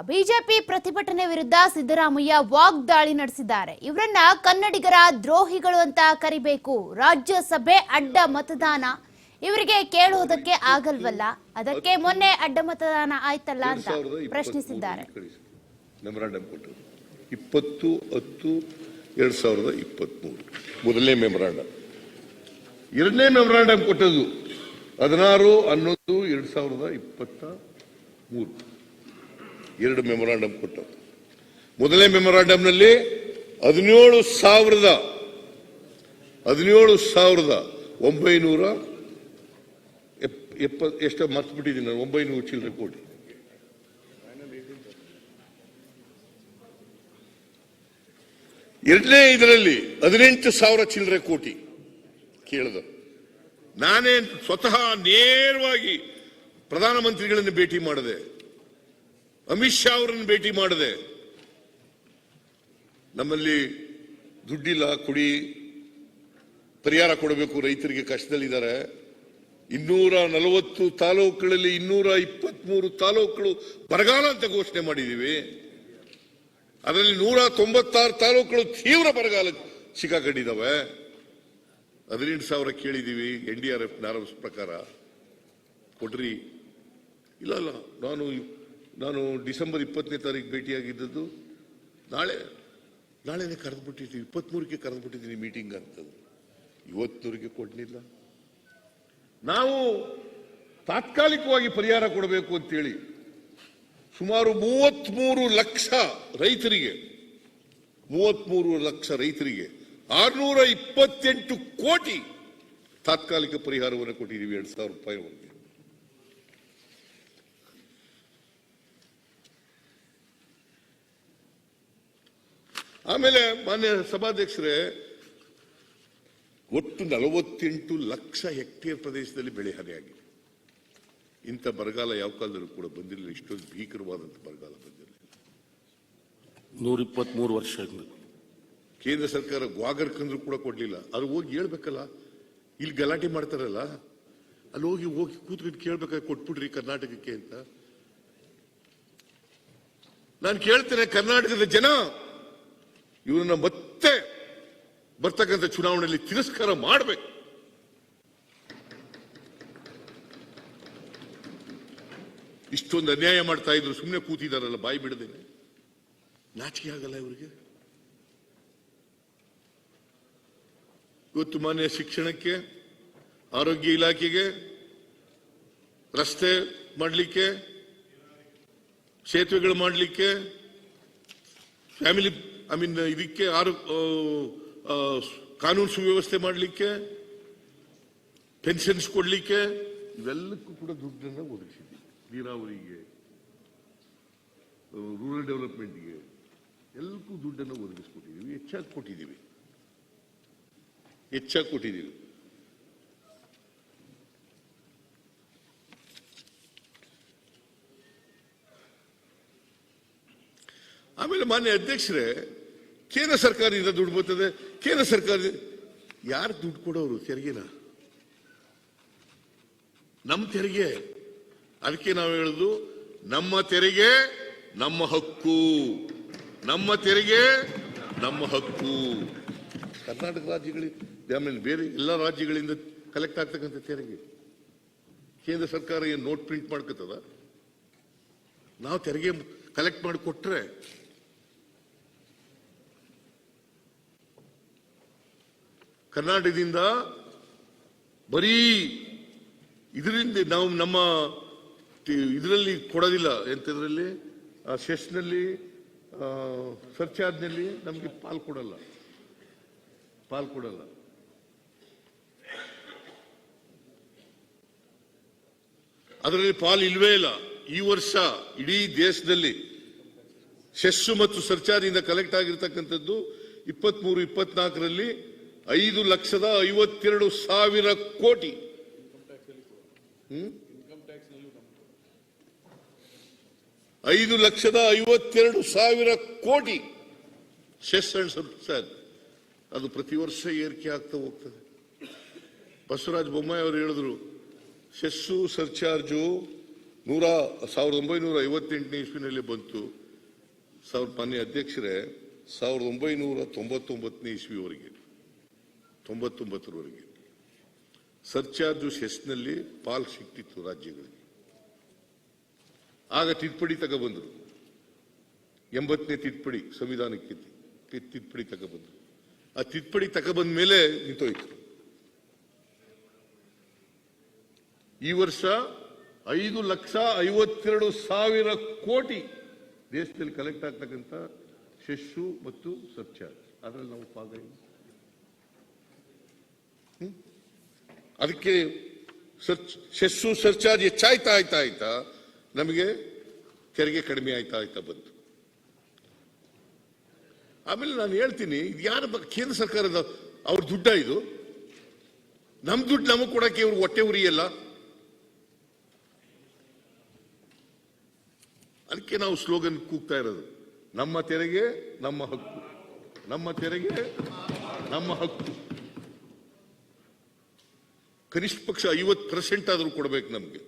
BJP ಪ್ರತಿಭಟನೆ ವಿರುದ್ಧ ಸಿದ್ದರಾಮಯ್ಯ ವಾಗ್ದಾಳಿ ನಡೆಸಿದ್ದಾರೆ. ಇವರನ್ನ ಕನ್ನಡಿಗರ ದ್ರೋಹಿಗಳು ಅಂತ ಕರಿಬೇಕು. ರಾಜ್ಯಸಭೆ ಅಡ್ಡ ಮತದಾನ. ಇವರಿಗೆ ಕೇಳುವುದಕ್ಕೆ ಆಗಲ್ವಲ್ಲ? ಅದಕ್ಕೆ ಮೊನ್ನೆ ಅಡ್ಡ ಮತದಾನ ಆಯ್ತಲ್ಲ ಅಂತ ಪ್ರಶ್ನಿಸಿದ್ದಾರೆ. ಇಪ್ಪತ್ತು, ಹತ್ತು, ಎರಡ್ ಸಾವಿರದ ಇಪ್ಪತ್ಮೂರು. ಮೊದಲನೇ ಮೆಮೊರಾಂಡಮ್. ಎರಡನೇ ಮೆಮೊರಾಂಡಮ್ ಕೊಟ್ಟದ್ದು ಹದಿನಾರು, ಹನ್ನೊಂದು, ಎರಡ್ ಸಾವಿರದ ಇಪ್ಪತ್ತ ಮೂರು. ಎರಡು ಮೆಮೊರಾಂಡಮ್ ಕೊಟ್ಟರು. ಮೊದಲನೇ ಮೆಮೊರಾಂಡಮ್ನಲ್ಲಿ ಹದಿನೇಳು ಸಾವಿರದ ಹದಿನೇಳು ಸಾವಿರದ ಒಂಬೈನೂರ ಎಪ್- ಎಪ್ಪ, ಎಷ್ಟು ಮರ್ತು ಬಿಟ್ಟಿದ್ದೀನಿ ನಾನು, ಒಂಬೈನೂರು ಚಿಲ್ಲರೆ ಕೋಟಿ. ಎರಡನೇ ಇದರಲ್ಲಿ ಹದಿನೆಂಟು ಸಾವಿರ ಚಿಲ್ಲರೆ ಕೋಟಿ ಕೇಳಿದ ನಾನೇ ಸ್ವತಃ ನೇರವಾಗಿ ಪ್ರಧಾನಮಂತ್ರಿಗಳನ್ನು ಭೇಟಿ ಮಾಡಿದೆ. ಅಮಿತ್ ಶಾ ಅವರನ್ನು ಭೇಟಿ ಮಾಡಿದೆ. ನಮ್ಮಲ್ಲಿ ದುಡ್ಡಿಲ್ಲ, ಕುಡಿ, ಪರಿಹಾರ ಕೊಡಬೇಕು ರೈತರಿಗೆ ಕಷ್ಟದಲ್ಲಿದ್ದಾರೆ. ಇನ್ನೂರ ನಲವತ್ತು ತಾಲೂಕುಗಳಲ್ಲಿ ಇನ್ನೂರ ಇಪ್ಪತ್ಮೂರು ತಾಲೂಕುಗಳು ಬರಗಾಲ ಅಂತ ಘೋಷಣೆ ಮಾಡಿದ್ದೀವಿ. ಅದರಲ್ಲಿ ನೂರ ತೊಂಬತ್ತಾರು ತಾಲೂಕುಗಳು ತೀವ್ರ ಬರಗಾಲ ಸಿಕ್ಕಾಕೊಂಡಿದ್ದಾವೆ. ಹದಿನೆಂಟು ಸಾವಿರ ಕೇಳಿದ್ದೀವಿ, ಎನ್ ಡಿ ಆರ್ ಎಫ್ ನಾರ ಪ್ರಕಾರ. ಕೊಡ್ರಿ. ಇಲ್ಲ ಅಲ್ಲ ನಾನು ನಾನು ಡಿಸೆಂಬರ್ ಇಪ್ಪತ್ತನೇ ತಾರೀಕು ಭೇಟಿಯಾಗಿದ್ದದ್ದು, ನಾಳೆ, ನಾಳೆನೇ ಕರೆದ್ಬಿಟ್ಟಿದ್ದೀವಿ ಇಪ್ಪತ್ಮೂರಕ್ಕೆ ಕರೆದ್ಬಿಟ್ಟಿದ್ದೀನಿ ಮೀಟಿಂಗ್ ಅಂತದ್ದು. ಇವತ್ತೂರಿಗೆ ಕೊಡಲಿಲ್ಲ. ನಾವು ತಾತ್ಕಾಲಿಕವಾಗಿ ಪರಿಹಾರ ಕೊಡಬೇಕು ಅಂತೇಳಿ ಸುಮಾರು ಮೂವತ್ಮೂರು ಲಕ್ಷ ರೈತರಿಗೆ, ಮೂವತ್ಮೂರು ಲಕ್ಷ ರೈತರಿಗೆ ಆರುನೂರ ಇಪ್ಪತ್ತೆಂಟು ಕೋಟಿ ತಾತ್ಕಾಲಿಕ ಪರಿಹಾರವನ್ನು ಕೊಟ್ಟಿದ್ದೀವಿ ಎರಡು ಸಾವಿರ ರೂಪಾಯಿವರೆಗೆ ಆಮೇಲೆ ಮಾನ್ಯ ಸಭಾಧ್ಯಕ್ಷರೇ ಒಟ್ಟು ನಲವತ್ತೆಂಟು ಲಕ್ಷ ಹೆಕ್ಟೇರ್ ಪ್ರದೇಶದಲ್ಲಿ ಬೆಳೆ ಹಾನಿಯಾಗಿದೆ. ಇಂಥ ಬರಗಾಲ ಯಾವ ಕಾಲದಲ್ಲೂ ಕೂಡ ಬಂದಿರಲಿಲ್ಲ. ಇಷ್ಟೊಂದು ಭೀಕರವಾದಂಥ ಬರಗಾಲ ಬಂದಿರಲಿಲ್ಲ. ನೂರಿಪ್ಪತ್ಮೂರು ವರ್ಷ ಕೇಂದ್ರ ಸರ್ಕಾರ ಗ್ವಾಗರ್ ಕಂದ್ರು ಕೂಡ ಕೊಡ್ಲಿಲ್ಲ. ಅದು ಹೋಗಿ ಹೇಳ್ಬೇಕಲ್ಲ. ಇಲ್ಲಿ ಗಲಾಟೆ ಮಾಡ್ತಾರಲ್ಲ. ಅಲ್ಲಿ ಹೋಗಿ ಹೋಗಿ ಕೂತ್ಕೊಂಡು ಕೇಳ್ಬೇಕಾದ್ರೆ ಕೊಟ್ಬಿಡ್ರಿ ಕರ್ನಾಟಕಕ್ಕೆ ಅಂತ. ನಾನು ಕೇಳ್ತೇನೆ ಕರ್ನಾಟಕದ ಜನ. ಇವರನ್ನ ಮತ್ತೆ ಬರ್ತಕ್ಕಂಥ ಚುನಾವಣೆಯಲ್ಲಿ ತಿರಸ್ಕಾರ ಮಾಡಬೇಕು. ಇಷ್ಟೊಂದು ಅನ್ಯಾಯ ಮಾಡ್ತಾ ಇದ್ರು ಸುಮ್ಮನೆ ಕೂತಿದಾರಲ್ಲ, ಬಾಯಿ ಬಿಡದೇನೆ. ನಾಚಿಕೆ ಆಗಲ್ಲ ಇವರಿಗೆ? ಇವತ್ತು ಮಾನ್ಯ ಶಿಕ್ಷಣಕ್ಕೆ, ಆರೋಗ್ಯ ಇಲಾಖೆಗೆ, ರಸ್ತೆ ಮಾಡಲಿಕ್ಕೆ, ಸೇತುವೆಗಳು ಮಾಡಲಿಕ್ಕೆ, ಫ್ಯಾಮಿಲಿ ಐ ಮೀನ್ ಇದಕ್ಕೆ ಆರು ಕಾನೂನು ಸುವ್ಯವಸ್ಥೆ ಮಾಡಲಿಕ್ಕೆ, ಪೆನ್ಷನ್ಸ್ ಕೊಡ್ಲಿಕ್ಕೆ, ಇವೆಲ್ಲಕ್ಕೂ ಕೂಡ ದುಡ್ಡನ್ನ ಒದಗಿಸಿದ್ವಿ. ನೀರಾವರಿಗೆ ರೂರಲ್ ಡೆವಲಪ್ಮೆಂಟ್ಗೆ ಎಲ್ಲಕ್ಕೂ ದುಡ್ಡನ್ನು ಒದಗಿಸ್ಕೊಟ್ಟಿದ್ದೀವಿ. ಹೆಚ್ಚಾಗಿ ಕೊಟ್ಟಿದ್ದೀವಿ. ಹೆಚ್ಚಾಗಿ ಕೊಟ್ಟಿದ್ದೀವಿ. ಆಮೇಲೆ ಮಾನ್ಯ ಅಧ್ಯಕ್ಷರೇ ಕೇಂದ್ರ ಸರ್ಕಾರದಿಂದ ದುಡ್ಡು ಬರ್ತದೆ, ಕೇಂದ್ರ ಸರ್ಕಾರ ಯಾರು ದುಡ್ಡು ಕೊಡೋರು ತೆರಿಗೆನ? ನಮ್ಮ ತೆರಿಗೆ. ಅದಕ್ಕೆ ನಾವು ಹೇಳುದು, ನಮ್ಮ ತೆರಿಗೆ ನಮ್ಮ ಹಕ್ಕು. ನಮ್ಮ ತೆರಿಗೆ ನಮ್ಮ ಹಕ್ಕು. ಕರ್ನಾಟಕ ರಾಜ್ಯಗಳಿಗೆ ಆಮೇಲೆ ಬೇರೆ ಎಲ್ಲ ರಾಜ್ಯಗಳಿಂದ ಕಲೆಕ್ಟ್ ಆಗ್ತಕ್ಕಂಥ ತೆರಿಗೆ. ಕೇಂದ್ರ ಸರ್ಕಾರ ಏನು ನೋಟ್ ಪ್ರಿಂಟ್ ಮಾಡ್ಕೊತದ ನಾವು ತೆರಿಗೆ ಕಲೆಕ್ಟ್ ಮಾಡಿ ಕೊಟ್ರೆ ಕರ್ನಾಟಕದಿಂದ ಬರೀ ಇದರಿಂದ ನಾವು ನಮ್ಮ ಇದರಲ್ಲಿ ಕೊಡೋದಿಲ್ಲ ಎಂತದ್ರಲ್ಲಿ ಆ ಸೆಸ್ನಲ್ಲಿ ಸರ್ಚಾರ್ಜ್ನಲ್ಲಿ ನಮಗೆ ಪಾಲ್ ಕೊಡಲ್ಲ. ಪಾಲ್ ಕೊಡಲ್ಲ. ಅದರಲ್ಲಿ ಪಾಲ್ ಇಲ್ವೇ ಇಲ್ಲ. ಈ ವರ್ಷ ಇಡೀ ದೇಶದಲ್ಲಿ ಸೆಸ್ಸು ಮತ್ತು ಸರ್ಚಾರ್ಜಿಂದ ಕಲೆಕ್ಟ್ ಆಗಿರ್ತಕ್ಕಂಥದ್ದು ಇಪ್ಪತ್ಮೂರು, ಇಪ್ಪತ್ನಾಲ್ಕರಲ್ಲಿ ಐದು ಲಕ್ಷದ ಐವತ್ತೆರಡು ಸಾವಿರ ಕೋಟಿ? ಐದು ಲಕ್ಷದ ಐವತ್ತೆರಡು ಸಾವಿರ ಕೋಟಿ. ಸೆಸ್ ಅಂಡ್ ಸರ್ಚಾರ್ಜ್ ಅದು ಪ್ರತಿ ವರ್ಷ ಏರಿಕೆ ಆಗ್ತಾ ಹೋಗ್ತದೆ. ಬಸವರಾಜ ಬೊಮ್ಮಾಯಿ ಅವರು ಹೇಳಿದ್ರು ಸೆಸ್ಸು ಸರ್ಚಾರ್ಜು ನೂರ, ಸಾವಿರದ ಒಂಬೈನೂರ ಐವತ್ತೆಂಟನೇ ಇಸ್ವಿನಲ್ಲಿ ಬಂತು. ಸಾವಿರ ಮಾನ್ಯ ಅಧ್ಯಕ್ಷರೇ, ಸಾವಿರದ ಒಂಬೈನೂರ ತೊಂಬತ್ತೊಂಬತ್ತನೇ ಇಸ್ವಿವರೆಗೆ. ತೊಂಬತ್ತೊಂಬತ್ತರವರೆಗೆ. ಸರ್ಚಾರ್ಜು ಸೆಸ್ನಲ್ಲಿ ಪಾಲ್ ಸಿಕ್ತಿತ್ತು ರಾಜ್ಯಗಳಿಗೆ. ಆಗ ತಿದ್ದುಪಡಿ ತಗೊಬಂದರು. ಎಂಬತ್ತನೇ ತಿದ್ದುಪಡಿ ಸಂವಿಧಾನಕ್ಕೆ ತಿದ್ದುಪಡಿ ತಗೊಬಂದರು. ಆ ತಿದ್ದುಪಡಿ ತಗೊಬಂದ ಮೇಲೆ ನಿಂತೋಯ್ತು. ಈ ವರ್ಷ ಐದು ಲಕ್ಷ ಐವತ್ತೆರಡು ಸಾವಿರ ಕೋಟಿ ದೇಶದಲ್ಲಿ ಕಲೆಕ್ಟ್ ಆಗ್ತಕ್ಕಂಥ ಶೆಸ್ಸು ಮತ್ತು ಸರ್ಚಾರ್ಜ್. ಅದರಲ್ಲಿ ನಾವು ಪಾಲ್ಗೊಂಡು? ಅದಕ್ಕೆ ಸರ್ಚ್ ಸೆಸ್ಸು ಸರ್ಚಾರ್ಜ್ ಹೆಚ್ಚಾಯ್ತಾ ಆಯ್ತಾ ಆಯ್ತಾ ನಮಗೆ ತೆರಿಗೆ ಕಡಿಮೆ ಆಯ್ತಾ ಆಯ್ತಾ ಬಂತು. ಆಮೇಲೆ ನಾನು ಹೇಳ್ತೀನಿ, ಇದು ಯಾರ ಕೇಂದ್ರ ಸರ್ಕಾರದ ಅವ್ರ ದುಡ್ಡ ಇದು? ನಮ್ ದುಡ್ಡು ನಮಗೆ ಕೊಡಕ್ಕೆ ಇವ್ರು ಹೊಟ್ಟೆ ಉರಿಯಲ್ಲ. ಅದಕ್ಕೆ ನಾವು ಸ್ಲೋಗನ್ ಕೂಗ್ತಾ ಇರೋದು, ನಮ್ಮ ತೆರಿಗೆ, ನಮ್ಮ ಹಕ್ಕು. ನಮ್ಮ ತೆರಿಗೆ, ನಮ್ಮ ಹಕ್ಕು. ಕನಿಷ್ಠ ಪಕ್ಷ ಐವತ್ತು ಪರ್ಸೆಂಟ್ ಆದರೂ ಕೊಡಬೇಕು ನಮಗೆ.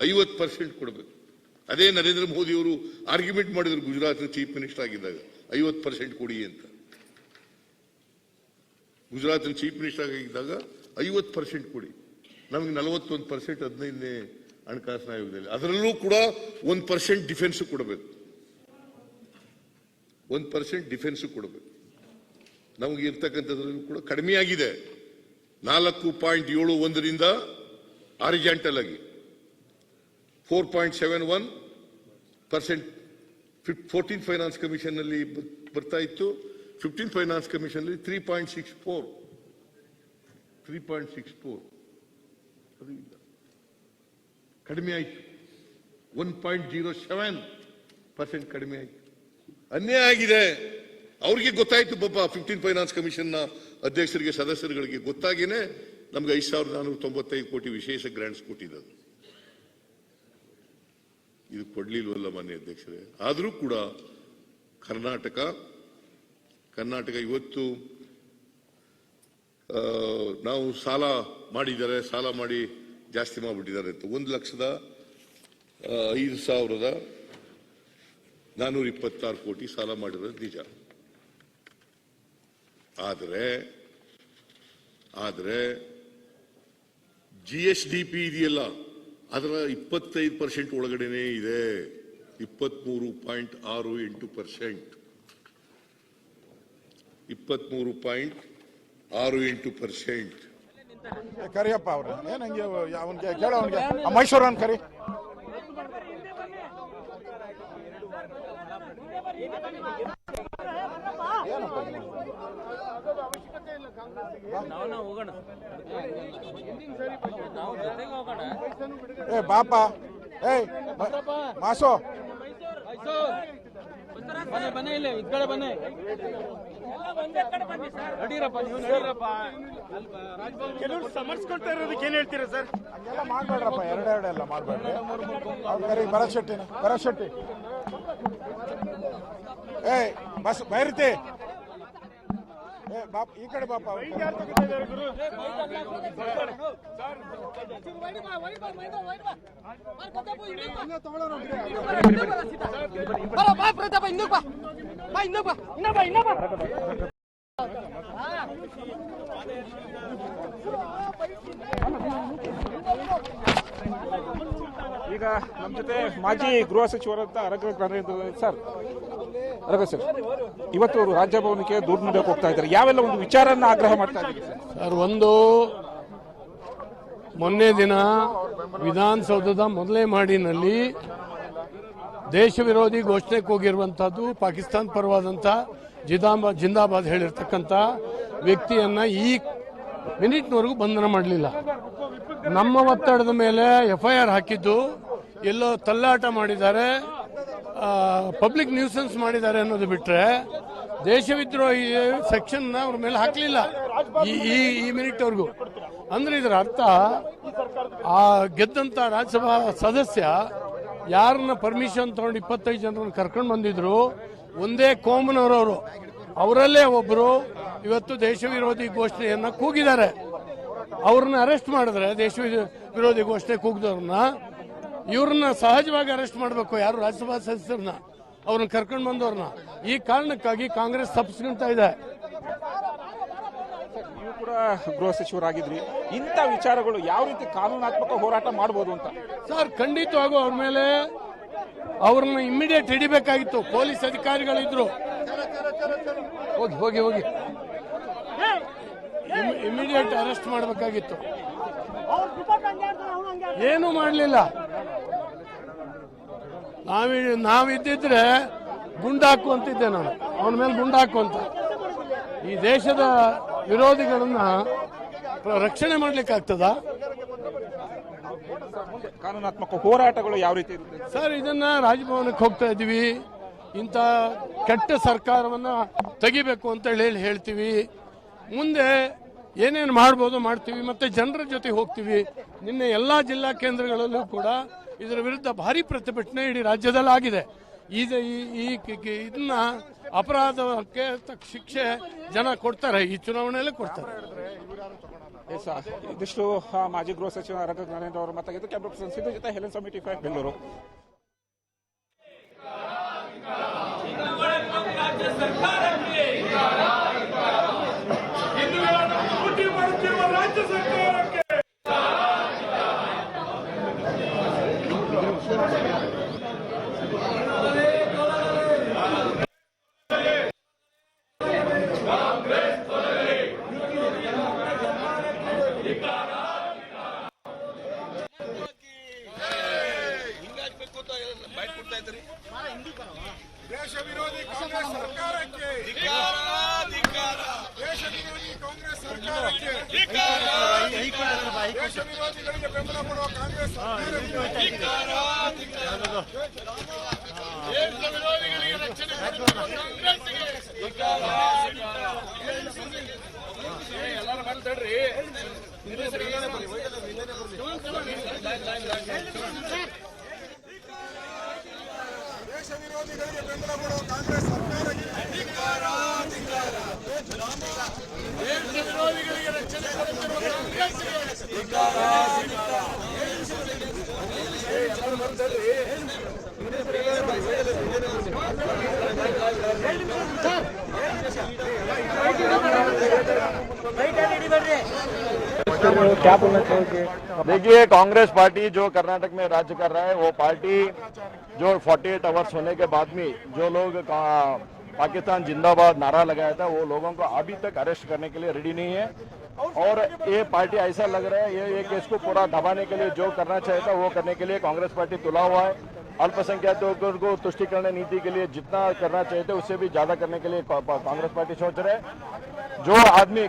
ಐವತ್ತು ಪರ್ಸೆಂಟ್ ಕೊಡಬೇಕು. ಅದೇ ನರೇಂದ್ರ ಮೋದಿ ಅವರು ಆರ್ಗ್ಯುಮೆಂಟ್ ಮಾಡಿದ್ರು ಗುಜರಾತ್ ಚೀಫ್ ಮಿನಿಸ್ಟರ್ ಆಗಿದ್ದಾಗ. ಐವತ್ತು ಪರ್ಸೆಂಟ್ ಕೊಡಿ ಅಂತ. ಗುಜರಾತ್ ಚೀಫ್ ಮಿನಿಸ್ಟರ್ ಆಗಿದ್ದಾಗ ಐವತ್ತು ಪರ್ಸೆಂಟ್ ಕೊಡಿ. ನಮಗೆ ನಲವತ್ತೊಂದು ಪರ್ಸೆಂಟ್ ಹದಿನೈದನೇ ಹಣಕಾಸಿನ ಆಯೋಗದಲ್ಲಿ. ಅದರಲ್ಲೂ ಕೂಡ ಒಂದು ಪರ್ಸೆಂಟ್ ಡಿಫೆನ್ಸ್ ಕೊಡಬೇಕು. ಒಂದು ಪರ್ಸೆಂಟ್ ಡಿಫೆನ್ಸ್ ಕೊಡಬೇಕು. ನಮಗೆ ಇರ್ತಕ್ಕಂಥದ್ರಲ್ಲೂ ಕೂಡ ಕಡಿಮೆ ಆಗಿದೆ. ನಾಲ್ಕು ಪಾಯಿಂಟ್ ಏಳು ಒಂದರಿಂದ ಆರಿಜೆಂಟಲ್ ಆಗಿ four point seven one percent fourteen finance commission ಅಲ್ಲಿ ಬ- ಬರ್ತಾ ಇತ್ತು. ಫಿಫ್ಟೀನ್ ಫೈನಾನ್ಸ್ ಕಮಿಷನ್ ಅಲ್ಲಿ three point six four. Three point six four. ಅದು ಇಲ್ಲ. ಕಡಿಮೆ ಆಯಿತು. One point zero seven percent ಕಡಿಮೆ ಆಯಿತು. ಅನ್ಯಾಯ ಆಗಿದೆ. ಅವ್ರಿಗೆ ಗೊತ್ತಾಯ್ತು ಪಾಪ ಫಿಫ್ಟೀನ್ ಫೈನಾನ್ಸ್ ಕಮಿಷನ್ನ ಅಧ್ಯಕ್ಷರಿಗೆ, ಸದಸ್ಯರುಗಳಿಗೆ ಗೊತ್ತಾಗಿಯೇ ನಮ್ಗೆ ಐದು ಸಾವಿರದ ನಾನೂರ ತೊಂಬತ್ತೈದು ಕೋಟಿ ವಿಶೇಷ ಗ್ರಾಂಟ್ಸ್ ಕೊಟ್ಟಿದ್ದು ಇದು ಕೊಡ್ಲಿಲ್ವಲ್ಲ ಮಾನ್ಯ ಅಧ್ಯಕ್ಷರೇ? ಆದರೂ ಕೂಡ ಕರ್ನಾಟಕ ಕರ್ನಾಟಕ ಇವತ್ತು ನಾವು ಸಾಲ ಮಾಡಿದ್ದಾರೆ, ಸಾಲ ಮಾಡಿ ಜಾಸ್ತಿ ಮಾಡಿಬಿಟ್ಟಿದ್ದಾರೆ ಅಂತ. ಒಂದು ಲಕ್ಷದ ಐದು ಸಾವಿರದ ನಾನೂರ ಇಪ್ಪತ್ತಾರು ಕೋಟಿ ಸಾಲ ಮಾಡಿರೋದು ನಿಜ. ಆದರೆ ಆದರೆ ಜಿ ಎಸ್ ಡಿ ಪಿ ಇದೆಯಲ್ಲ ಅದರ ಇಪ್ಪತ್ತೈದು ಪರ್ಸೆಂಟ್ ಒಳಗಡೆನೆ ಇದೆ. ಇಪ್ಪತ್ಮೂರು ಪಾಯಿಂಟ್ ಆರು ಎಂಟು ಪರ್ಸೆಂಟ್ ಇಪ್ಪತ್ಮೂರು ಪಾಯಿಂಟ್ ಆರು ಎಂಟು ಪರ್ಸೆಂಟ್ ಕರಿಯಪ್ಪ ಅವ್ರ ಏನಂಗೆ ಅವನ್ಗೆ ಕೇಳ ಅವನ್ಗೆ. ಮೈಸೂರನ್ ಕರಿ. ಏ ಬಾಪ. ಏಯ್ ಮಾಸೋ. ಬನ್ನಿ ಬನ್ನಿ ಇಲ್ಲಿ ಬನ್ನಿ. ನಡೀರಪ್ಪ ನೀವು ನಡೀರಪ್ಪ. ಕೆಲವರು ಸಮರ್ಸ್ಕೊಳ್ತಾ ಇರೋದಕ್ಕೆ ಏನ್ ಹೇಳ್ತೀರಾ ಸರ್? ಹಂಗೆಲ್ಲ ಮಾಡ್ಬೇಡ್ರಪ್ಪ ಎರಡೆರಡು ಎಲ್ಲ ಮಾಡ್ಬೇಡ್ರಿ. ಭರತ್ ಶೆಟ್ಟಿನ ಭರತ್ ಶೆಟ್ಟಿ. ಏಯ್ ಬಸ್ ಬೈರ್ತಿ. ಬಾಪ್ ಈ ಕಡೆ ಬಾಪ. ಬಾ ಪ್ರತಾಪ ಹಿಂದಕ್ಕೆ ಬಾ. ಬಾ ಹಿಂದಕ್ಕೆ ಬಾ ಇನ್ನೊಬ್ಬ ಇನ್ನೊಬ್ಬ ಈಗ ನಮ್ಮ ಜೊತೆ ಮಾಜಿ ಗೃಹ ಸಚಿವರಂತ ನರೇಂದ್ರ ಸರ್. ಸರ್, ಇವತ್ತು ಅವರು ರಾಜ್ಯಭವನಕ್ಕೆ ದೂರು ನೀಡಕ್ಕೆ ಹೋಗ್ತಾ ಇದ್ದಾರೆ. ಯಾವೆಲ್ಲ ಒಂದು ವಿಚಾರನ್ನ ಆಗ್ರಹ ಮಾಡ್ತಾ ಇದ್ದಾರೆ ಒಂದು ಮೊನ್ನೆ ದಿನ ವಿಧಾನಸೌಧದ ಮೊದಲೇ ಮಾಡಿನಲ್ಲಿ ದೇಶ ವಿರೋಧಿ ಘೋಷಣೆಗೆ ಹೋಗಿರುವಂತಹದ್ದು ಪಾಕಿಸ್ತಾನ ಪರವಾದಂಥ ಜಿದಾಬಾದ್ ಜಿಂದಾಬಾದ್ ಹೇಳಿರ್ತಕ್ಕಂಥ ವ್ಯಕ್ತಿಯನ್ನ ಈ ಮಿನಿಟ್ನವರೆಗೂ ಬಂಧನ ಮಾಡಲಿಲ್ಲ. ನಮ್ಮ ಒತ್ತಡದ ಮೇಲೆ ಎಫ್ ಐ ಆರ್ ಹಾಕಿದ್ದು ಎಲ್ಲೋ ತಲ್ಲಾಟ ಮಾಡಿದ್ದಾರೆ. ಪಬ್ಲಿಕ್ ನ್ಯೂಸೆನ್ಸ್ ಮಾಡಿದ್ದಾರೆ ಅನ್ನೋದು ಬಿಟ್ರೆ ದೇಶವಿದ್ರೋಹಿ ಸೆಕ್ಷನ್ ಅವ್ರ ಮೇಲೆ ಹಾಕಲಿಲ್ಲ. ಈ ಈ ಮಿನಿಟ್ವರೆಗೂ ಅಂದ್ರೆ ಇದರ ಅರ್ಥ, ಆ ಗೆದ್ದಂತ ರಾಜ್ಯಸಭಾ ಸದಸ್ಯ ಯಾರನ್ನ ಪರ್ಮಿಷನ್ ತಗೊಂಡು ಇಪ್ಪತ್ತೈದು ಜನರನ್ನು ಕರ್ಕೊಂಡು ಬಂದಿದ್ರು, ಒಂದೇ ಕೋಮನವರವರು ಅವರಲ್ಲೇ ಒಬ್ಬರು ಇವತ್ತು ದೇಶ ವಿರೋಧಿ ಘೋಷಣೆಯನ್ನ ಕೂಗಿದ್ದಾರೆ. ಅವ್ರನ್ನ ಅರೆಸ್ಟ್ ಮಾಡಿದ್ರೆ ದೇಶ ವಿರೋ- ವಿರೋಧಿ ಘೋಷಣೆ ಕೂಗ್ದವ್ರನ್ನ ಇವ್ರನ್ನ ಸಹಜವಾಗಿ ಅರೆಸ್ಟ್ ಮಾಡಬೇಕು. ಯಾರು ರಾಜ್ಯಸಭಾ ಸದಸ್ಯರನ್ನ ಅವ್ರನ್ನ ಕರ್ಕೊಂಡು ಬಂದವ್ರನ್ನ. ಈ ಕಾರಣಕ್ಕಾಗಿ ಕಾಂಗ್ರೆಸ್ ತಪ್ಪಿಸ್ಕೊಂತ ಇದೆ. ನೀವು ಕೂಡ ಗೃಹ ಸಚಿವರಾಗಿದ್ರಿ. ಇಂಥ ವಿಚಾರಗಳು ಯಾವ ರೀತಿ ಕಾನೂನಾತ್ಮಕ ಹೋರಾಟ ಮಾಡಬಹುದು ಅಂತ? ಸರ್ ಖಂಡಿತವಾಗೂ ಅವ್ರ ಮೇಲೆ ಅವ್ರನ್ನ ಇಮಿಡಿಯೇಟ್ ಹಿಡಿಬೇಕಾಗಿತ್ತು. ಪೊಲೀಸ್ ಅಧಿಕಾರಿಗಳಿದ್ರು. ಹೋಗಿ ಹೋಗಿ ಹೋಗಿ. ಇಮಿಡಿಯೇಟ್ ಅರೆಸ್ಟ್ ಮಾಡಬೇಕಾಗಿತ್ತು. ಏನು ಮಾಡಲಿಲ್ಲ. ನಾವಿ ನಾವಿದ್ದಿದ್ರೆ ಗುಂಡಾಕು ಅಂತಿದ್ದೆ ನಾನು. ಅವನ ಮೇಲೆ ಗುಂಡಾಕು ಅಂತ. ಈ ದೇಶದ ವಿರೋಧಿಗಳನ್ನ ರಕ್ಷಣೆ ಮಾಡ್ಲಿಕ್ಕಾಗ್ತದ? ಕಾನೂನಾತ್ಮಕ ಹೋರಾಟಗಳು ಯಾವ ರೀತಿ ಇರುತ್ತೆ? ಸರ್ ಇದನ್ನ ರಾಜಭವನಕ್ಕೆ ಹೋಗ್ತಾ ಇದ್ದೀವಿ. ಇಂಥ ಕೆಟ್ಟ ಸರ್ಕಾರವನ್ನ ತೆಗಿಬೇಕು ಅಂತ ಹೇಳಿ ಹೇಳ್ತೀವಿ. ಮುಂದೆ ಏನೇನು ಮಾಡ್ಬೋದು ಮಾಡ್ತೀವಿ ಮತ್ತೆ ಜನರ ಜೊತೆ ಹೋಗ್ತೀವಿ. ನಿನ್ನೆ ಎಲ್ಲಾ ಜಿಲ್ಲಾ ಕೇಂದ್ರಗಳಲ್ಲೂ ಕೂಡ ಇದರ ವಿರುದ್ಧ ಭಾರಿ ಪ್ರತಿಭಟನೆ ಇಡೀ ರಾಜ್ಯದಲ್ಲಿ ಆಗಿದೆ ಈಗ ಈ- ಇದನ್ನ ಅಪರಾಧಕ್ಕೆ ತಕ್ಕ ಶಿಕ್ಷೆ ಜನ ಕೊಡ್ತಾರೆ ಈ ಚುನಾವಣೆಯಲ್ಲೇ ಕೊಡ್ತಾರೆ. ಎಸ್ ಇದಿಷ್ಟು ಮಾಜಿ ಗೃಹ ಸಚಿವ ರಘು ನರೇಂದ್ರ ಅವರು ಮಾತಾಗಿದ್ದು ಕ್ಯಾಮ್ರಾ ಪರ್ಸನ್ ಸಿದ್ದು ಜೊತೆ ಹೆಲೆನ್ ಸಮಿಟಿ ಫೈವ್ ಬೆಂಗಳೂರು. ದೇಶ देखिए, कांग्रेस पार्टी जो कर्नाटक में राज्य कर रहा है, वो पार्टी जो 48 आवर्स होने के बाद में जो लोग पाकिस्तान जिंदाबाद नारा लगाया था वो लोगों को अभी तक अरेस्ट करने के लिए रेडी नहीं है। और ये पार्टी ऐसा लग रहा है ये, ये केस को पूरा दबाने के लिए जो करना चाहिए था वो करने के लिए कांग्रेस पार्टी तुला हुआ है। अल्पसंख्यकों को तुष्टिकरण नीति के लिए जितना करना चाहिए था उससे भी ज़्यादा करने के लिए कांग्रेस पार्टी सोच रहे जो आदमी